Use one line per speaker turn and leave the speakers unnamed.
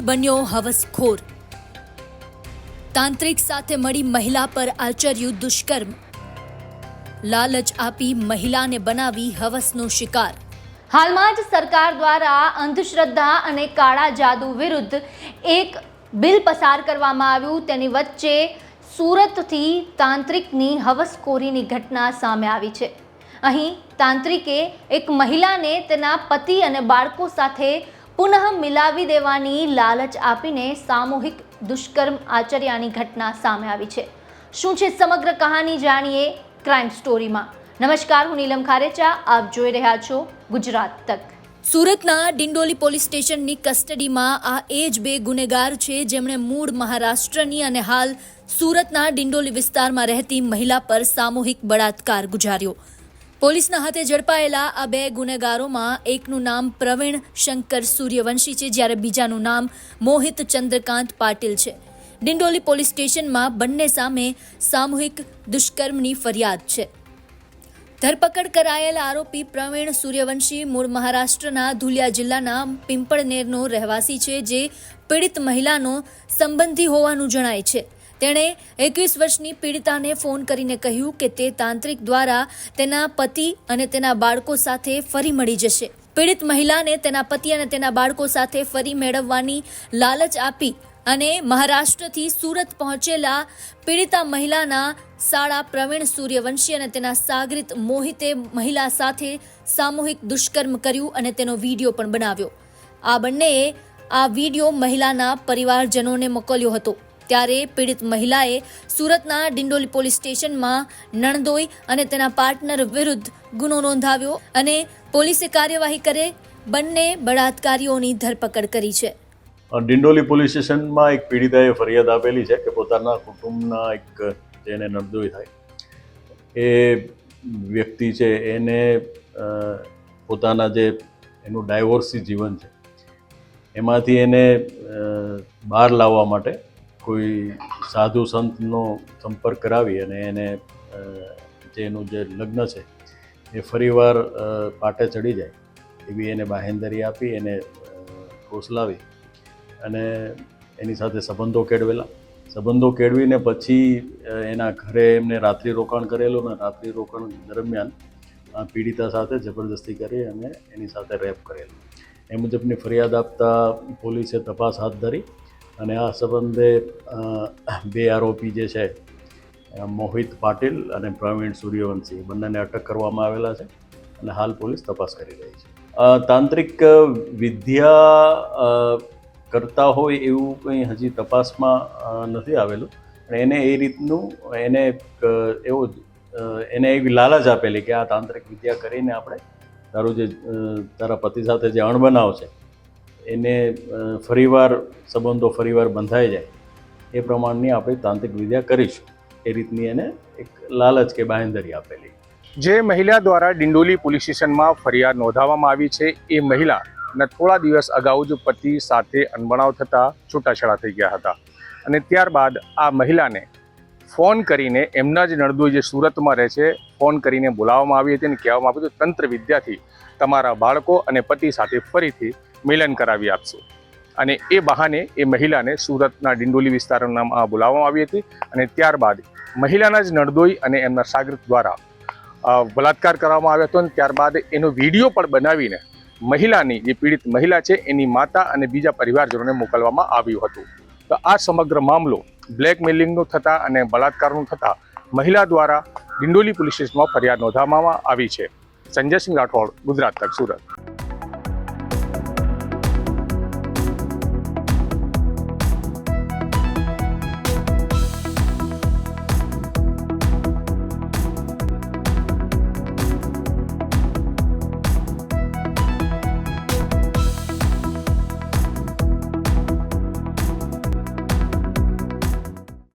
બન્યો હવસખોર. તાંત્રિક સાથે મળી મહિલા પર આચર્યું દુષ્કર્મ. લાલચ આપી મહિલાને બનાવી હવસનો શિકાર. હાલમાં જ સરકાર દ્વારા અંધશ્રદ્ધા અને કાળા જાદુ વિરુદ્ધ એક બિલ પસાર કરવામાં આવ્યું. તેની વચ્ચે સુરતથી તાંત્રિકની હવસખોરીની ઘટના સામે આવી છે. અહીં તાંત્રિકે એક મહિલાને તેના પતિ અને બાળકો સાથે પુનઃ મિલાવી દેવાની લાલચ આપીને સામૂહિક દુષ્કર્મ આચર્યાની ઘટના સામે આવી છે. શું છે સમગ્ર કહાની જાણીએ ક્રાઇમ સ્ટોરીમાં નમસ્કાર, હું નીલમ ખારેચા, આપ જોઈ રહ્યા છો ગુજરાત તક. સુરતના ડિંડોલી પોલીસ સ્ટેશનની કસ્ટડીમાં આ એ જ બે ગુનેગાર છે જેમણે મૂળ મહારાષ્ટ્રની અને હાલ સુરતના ડિંડોલી વિસ્તારમાં રહેતી મહિલા પર સામૂહિક બળાત્કાર ગુજાર્યો. પોલીસના હાથે ઝડપાયેલા આ બે ગુનેગારોમાં એકનું નામ પ્રવીણ શંકર સૂર્યવંશી છે, જ્યારે બીજાનું નામ મોહિત ચંદ્રકાંત પાટીલ છે. ડિંડોલી પોલીસ સ્ટેશનમાં બંને સામે સામૂહિક દુષ્કર્મની ફરિયાદ છે. ધરપકડ કરાયેલ આરોપી પ્રવીણ સૂર્યવંશી મૂળ મહારાષ્ટ્રના ધુલિયા જિલ્લાના પિંપળનેરનો રહેવાસી છે, જે પીડિત મહિલાનો સંબંધી હોવાનું જણાય છે. તેણે એકવીસ વર્ષની પીડિતાને ફોન કરીને કહ્યું કે તે તાંત્રિક દ્વારા તેના પતિ અને તેના બાળકો સાથે ફરી મળી જશે. પીડિત મહિલાને તેના પતિ અને તેના બાળકો સાથે ફરી મેળવવાની લાલચ આપી અને મહારાષ્ટ્રથી સુરત પહોંચેલા પીડિતા મહિલાના સાળા પ્રવીણ સૂર્યવંશી અને તેના સાગરિત મોહિતે મહિલા સાથે સામૂહિક દુષ્કર્મ કર્યું અને તેનો વીડિયો પણ બનાવ્યો. આ બંનેએ આ વીડિયો મહિલાના પરિવારજનોને મોકલ્યો હતો. ત્યારે પીડિત મહિલાએ સુરતના ડિંડોલી પોલીસ સ્ટેશનમાં નણદોઈ અને તેના પાર્ટનર વિરુદ્ધ ગુનો નોંધાવ્યો અને પોલીસે કાર્યવાહી કરે બંને બળાત્કારીઓની ધરપકડ કરી છે.
ડિંડોલી પોલીસ સ્ટેશનમાં એક પીડિતાએ ફરિયાદ આપેલી છે કે પોતાના કુટુંબના એક જેને નરદોઈ થાય, એ વ્યક્તિ છે, એને પોતાના જે એનું ડાયવોર્સી જીવન છે, એમાંથી એને બહાર લાવવા માટે કોઈ સાધુ સંતનો સંપર્ક કરાવી અને એને જેનું જે લગ્ન છે, એ ફરીવાર પાટે ચડી જાય. એવી એને બાહેંધરી આપી, એને કોસલાવી અને એની સાથે સંબંધો કેળવેલા. સંબંધો કેળવીને પછી એના ઘરે એમને રાત્રિ રોકાણ કરેલું ને રાત્રિ રોકાણ દરમિયાન આ પીડિતા સાથે જબરદસ્તી કરી અને એની સાથે રેપ કરેલું. એ મુજબની ફરિયાદ આપતા પોલીસે તપાસ હાથ ધરી અને આ સંબંધે બે આરોપી જે છે મોહિત પાટીલ અને પ્રવીણ સૂર્યવંશી, બંનેને અટક કરવામાં આવેલા છે અને હાલ પોલીસ તપાસ કરી રહી છે. તાંત્રિક વિદ્યા કરતા હોય એવું કંઈ હજી તપાસમાં નથી આવેલું. પણ એને એ રીતનું, એને એવો એને એવી લાલચ આપેલી કે આ તાંત્રિક વિદ્યા કરીને આપણે તારું જે તારા પતિ સાથે જે અણબનાવ છે એને ફરીવાર સંબંધો ફરીવાર બંધાઈ જાય, એ પ્રમાણની આપણે તાંત્રિક વિદ્યા કરીશું. એ રીતની એને એક લાલચ કે બાંહેધરી આપેલી.
જે મહિલા દ્વારા ડિંડોલી પોલીસ સ્ટેશનમાં ફરિયાદ નોંધાવવામાં આવી છે, એ મહિલા થોડા દિવસ અગાઉ જ પતિ સાથે અનબણાવ થતા છૂટાછેડા થઈ ગયા હતા. અને ત્યારબાદ આ મહિલાને ફોન કરીને એમના જ નળદોઈ જે સુરતમાં રહે છે, ફોન કરીને બોલાવવામાં આવી હતી અને કહેવામાં આવ્યું હતું તંત્ર વિદ્યાથી તમારા બાળકો અને પતિ સાથે ફરીથી મિલન કરાવી આપશે. અને એ બહાને એ મહિલાને સુરતના ડિંડોલી વિસ્તારમાં બોલાવવામાં આવી હતી અને ત્યારબાદ મહિલાના જ નળદોઈ અને એમના સાગરિત દ્વારા બલાત્કાર કરવામાં આવ્યો હતો અને ત્યારબાદ એનો વીડિયો પણ બનાવીને મહિલાની, જે પીડિત મહિલા છે, એની માતા અને બીજા પરિવારજનોને મોકલવામાં આવ્યું હતું. તો આ સમગ્ર મામલો બ્લેકમેલિંગનો થતાં અને બળાત્કારનું થતાં મહિલા દ્વારા ડિંડોલી પોલીસ સ્ટેશનમાં ફરિયાદ નોંધાવવામાં આવી છે. સંજયસિંહ રાઠોડ ગુજરાત તક સુરત.